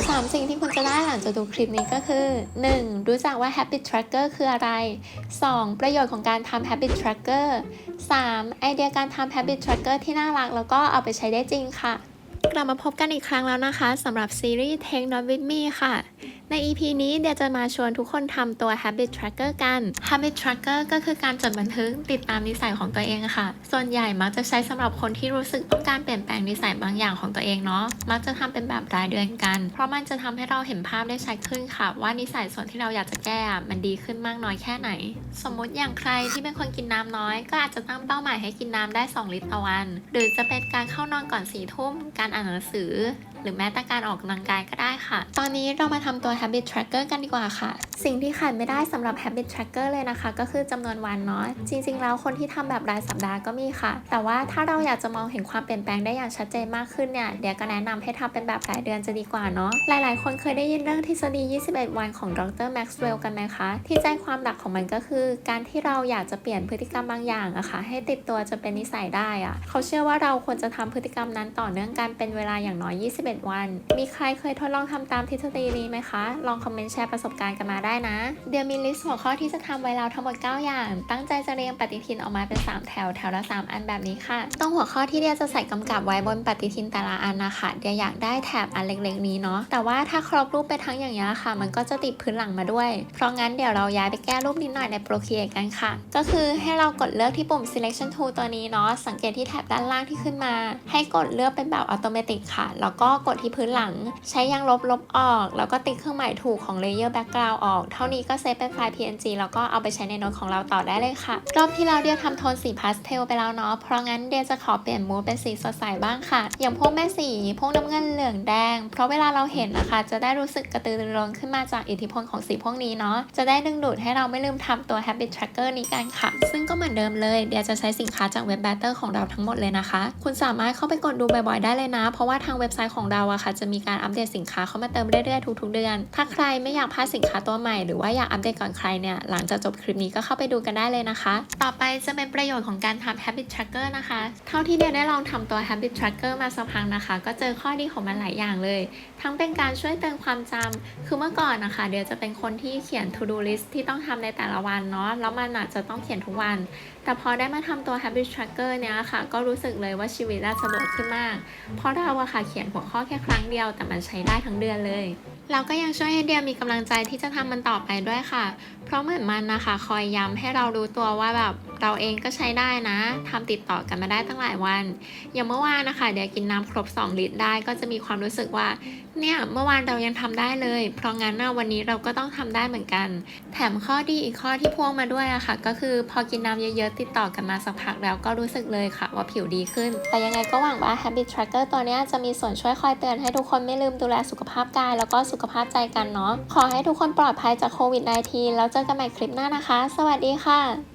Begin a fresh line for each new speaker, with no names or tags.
3 สิ่งที่คุณจะได้หลังจากดูคลิปนี้ก็คือ 1. รู้จักว่า habit tracker คืออะไร 2. ประโยชน์ของการทำ habit tracker 3. ไอเดียการทำ habit tracker ที่น่ารักแล้วก็เอาไปใช้ได้จริงค่ะ กลับมาพบกันอีกครั้งแล้วนะคะสำหรับซีรีส์ Take Not With Me ค่ะ ใน EP นี้เดี๋ยวจะมาชวนทุกคนทำตัว Habit Tracker กัน Habit Tracker ก็คือการจดบันทึกติดตามนิสัยของตัวเองค่ะ ส่วนใหญ่มักจะใช้สำหรับคนที่รู้สึกต้องการเปลี่ยนแปลงนิสัยบางอย่างของตัวเองเนาะมักจะทำเป็นแบบรายเดือนกัน เพราะมันจะทำให้เราเห็นภาพได้ชัดขึ้นค่ะ ว่านิสัยส่วนที่เราอยากจะแก้อะมันดีขึ้นมากน้อยแค่ไหน สมมติอย่างใครที่เป็นคนกินน้ำน้อย ก็อาจจะตั้งเป้าหมายให้กินน้ำได้ 2 ลิตรต่อวัน หรือจะเป็นการเข้านอนก่อนสี่ทุ่มการอ่านหนังสือ หรือแม้แต่การออกกำลังกายก็ได้ค่ะ ตอนนี้เรามาทำตัว habit tracker กันดีกว่าค่ะ สิ่งที่ขาดไม่ได้สำหรับ habit tracker เลยนะคะ ก็คือจำนวนวันเนาะจริง ๆ แล้วคนที่ทำแบบรายสัปดาห์ก็มีค่ะ แต่ว่าถ้าเราอยากจะมองเห็นความเปลี่ยนแปลงได้อย่างชัดเจนมากขึ้นเนี่ยเดี๋ยวก็แนะนำให้ทำเป็นแบบรายเดือนจะดีกว่าเนาะหลาย ๆ คนเคยได้ยินเรื่องทฤษฎี 21 วันของดรแม็กซ์เวลล์กันไหมคะ ที่ใจความหลักของมันก็คือ การที่เราอยากจะเปลี่ยนพฤติกรรมบางอย่างอะค่ะ ให้ติดตัวจนเป็นนิสัยได้อะเขาเชื่อว่าเราควรจะทำพฤติกรรมนั้นต่อเนื่องกันเป็นเวลาอย่างน้อย 21วัน มีใครเคยทดลองทำตามทฤษฎีนี้ไหมคะ ลองคอมเมนต์แชร์ประสบการณ์กันมาได้นะ เดี๋ยวมีลิสต์หัวข้อที่จะทำไว้แล้วทั้งหมด 9 อย่าง ตั้งใจจะเรียงปฏิทินออกมาเป็น 3 แถวแถวละ 3 อันแบบนี้ค่ะ ต้องหัวข้อที่เดียจะใส่กำกับไว้บนปฏิทินแต่ละอันนะคะ เดียอยากได้แถบอันเล็กๆนี้เนาะ แต่ว่าถ้าครอบรูปไปทั้งอย่างนี้ค่ะ มันก็จะติดพื้นหลังมาด้วย เพราะงั้นเดี๋ยวเราย้ายไปแก้รูปนิดหน่อยใน Procreate กันค่ะ ก็คือให้เรากดเลือกที่ปุ่ม selection tool ตัวนี้เนาะ สังเกตที่แถบด้านล่างที่ขึ้นมา ให้กดเลือกเป็นแบบอัตโนมัติค่ะ แล้วก็กดที่พื้นหลัง ใช้ยางลบลบออก แล้วก็ติ๊กเครื่องหมายถูกของ layer background ออก เท่านี้ก็เซฟเป็นไฟล์ png แล้วก็เอาไปใช้ในโน้ตของเราต่อได้เลยค่ะ รอบที่เราเดียทำโทนสีพาสเทลไปแล้วเนาะ เพราะงั้นเดียจะขอเปลี่ยนมูดเป็นสีสดใสบ้างค่ะ อย่างพวกแม่สีพวกน้ำเงินเหลืองแดง เพราะเวลาเราเห็นนะคะ จะได้รู้สึกกระตือรือร้นขึ้นมาจากอิทธิพลของสีพวกนี้เนาะ จะได้ดึงดูดให้เราไม่ลืมทำตัว habit tracker นี้กันค่ะ ซึ่งก็เหมือนเดิมเลย เดียจะใช้สินค้าจากเว็บ Better ของเราทั้งหมดเลยนะคะ คุณสามารถเข้าไปกดดูบ่อยๆได้เลยนะ เพราะว่าทางเว็บไซต์ของเราอะค่ะจะมีการอัปเดตสินค้าเข้ามาเติมเรื่อยๆทุกๆเดือน ถ้าใครไม่อยากพลาดสินค้าตัวใหม่หรือว่าอยากอัปเดตก่อนใครเนี่ยหลังจากจบคลิปนี้ก็เข้าไปดูกันได้เลยนะคะ ต่อไปจะเป็นประโยชน์ของการทำ habit tracker นะคะ เท่าที่เดียได้ลองทำตัว habit tracker มาสักพักนะคะ ก็เจอข้อดีของมันหลายอย่างเลย ทั้งเป็นการช่วยเตือนความจำคือเมื่อก่อนนะคะเดียจะเป็นคนที่เขียน to do list ที่ต้องทำในแต่ละวันเนาะแล้วมันอาจจะต้องเขียนทุกวัน แต่พอได้มาทำตัว habit tracker เนี้ยค่ะก็รู้สึกเลยว่าชีวิตน่าสะดวกขึ้นมาก เพราะเราอะค่ะเขียนหัวข้อแค่ครั้งเดียวแต่มันใช้ได้ทั้งเดือนเลย เราก็ยังช่วยให้เดียมีกำลังใจที่จะทำมันต่อไปด้วยค่ะ ราะเหมือนมันนะคะ คอยย้ำให้เรารู้ตัวว่าแบบเราเองก็ใช้ได้นะทำติดต่อกันมาได้ตั้งหลายวัน อย่างเมื่อวานนะคะ เดี๋ยวกินน้ำครบ 2 ลิตรได้ก็จะมีความรู้สึกว่า เนี่ย เมื่อวานเรายังทำได้เลย เพราะงั้นนะวันนี้เราก็ต้องทำได้เหมือนกัน แถมข้อดีอีกข้อที่พ่วงมาด้วยอะค่ะ ก็คือพอกินน้ำเยอะๆ ติดต่อกันมาสักพักแล้วก็รู้สึกเลยค่ะ ว่าผิวดีขึ้น แต่ยังไงก็หวังว่า Habit Tracker ตัวนี้จะมีส่วนช่วยคอยเตือนให้ทุกคนไม่ลืมดูแลสุขภาพกายแล้วก็สุขภาพใจกันเนาะขอให้ทุกคนปลอดภัยจากโควิด -19 แล้วเจอกันใหม่คลิปหน้านะคะ สวัสดีค่ะ